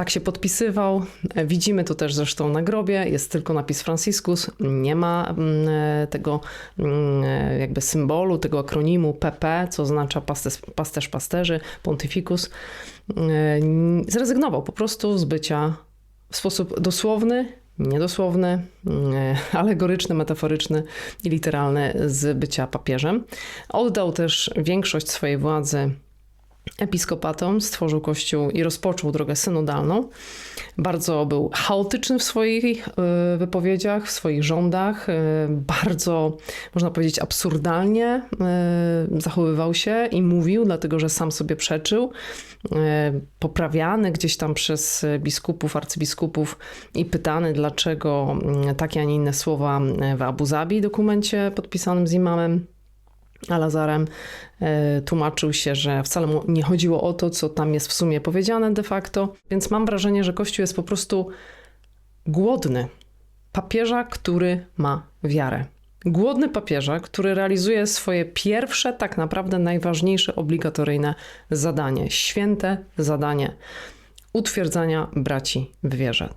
Tak się podpisywał. E, Widzimy to też zresztą na grobie. Jest tylko napis Franciscus. Nie ma mm, e, tego mm, e, jakby symbolu, tego akronimu PP, co oznacza pasterz, pasterz pasterzy, pontificus. E, n- Zrezygnował po prostu z bycia w sposób dosłowny, niedosłowny, mm, alegoryczny, metaforyczny i literalny z bycia papieżem. Oddał też większość swojej władzy episkopatom, stworzył kościół i rozpoczął drogę synodalną. Bardzo był chaotyczny w swoich e, wypowiedziach, w swoich rządach, e, bardzo, można powiedzieć, absurdalnie e, zachowywał się i mówił, dlatego że sam sobie przeczył. Poprawiany gdzieś tam przez biskupów, arcybiskupów i pytany, dlaczego takie, a nie inne słowa w Abu Zabi, dokumencie podpisanym z imamem. Alazarem e, tłumaczył się, że wcale mu nie chodziło o to, co tam jest w sumie powiedziane de facto, więc mam wrażenie, że Kościół jest po prostu głodny papieża, który ma wiarę. Głodny papieża, który realizuje swoje pierwsze, tak naprawdę najważniejsze, obligatoryjne zadanie, święte zadanie utwierdzania braci w wierze.